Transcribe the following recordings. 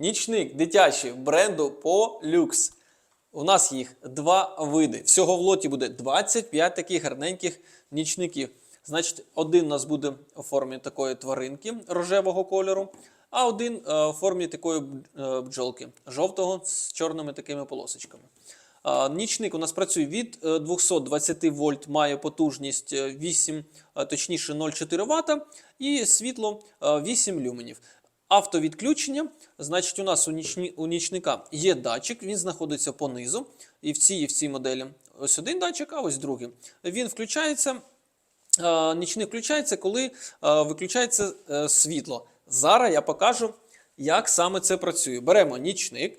Нічник дитячий бренду Polux. У нас їх два види. Всього в лоті буде 25 таких гарненьких нічників. Значить, один у нас буде у формі такої тваринки рожевого кольору, а один е, у формі такої е, бджолки жовтого з чорними такими полосочками. Нічник у нас працює від е, 220 вольт, має потужність е, 8, точніше 0,4 Вт і світло е, 8 люменів. Автовідключення, значить, у нас у, нічні, у нічника є датчик, він знаходиться понизу. І в цій, і в цій моделі ось один датчик, а ось другий. Він включається, е, нічник включається, коли е, виключається е, світло. Зараз я покажу, як саме це працює. Беремо нічник,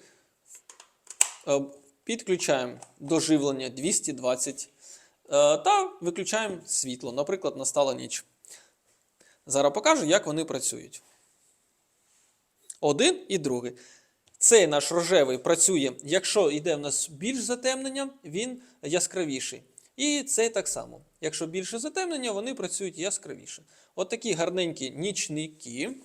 е, підключаємо до живлення 220 е, та виключаємо світло. Наприклад, настала ніч. Зараз покажу, як вони працюють. Один і другий. Цей наш рожевий працює, якщо йде в нас більш затемнення, він яскравіший. І цей так само. Якщо більше затемнення, вони працюють яскравіше. От такі гарненькі нічники.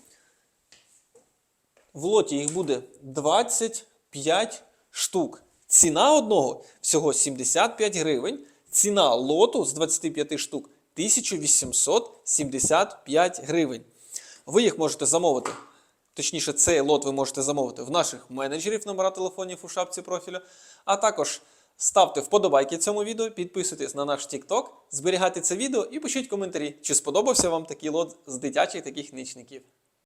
В лоті їх буде 25 штук. Ціна одного всього 75 гривень. Ціна лоту з 25 штук 1875 гривень. Ви їх можете замовити. Точніше, цей лот ви можете замовити в наших менеджерів номера телефонів у шапці профілю. А також ставте вподобайки цьому відео, підписуйтесь на наш TikTok, зберігайте це відео і пишіть коментарі, чи сподобався вам такий лот з дитячих таких нічників.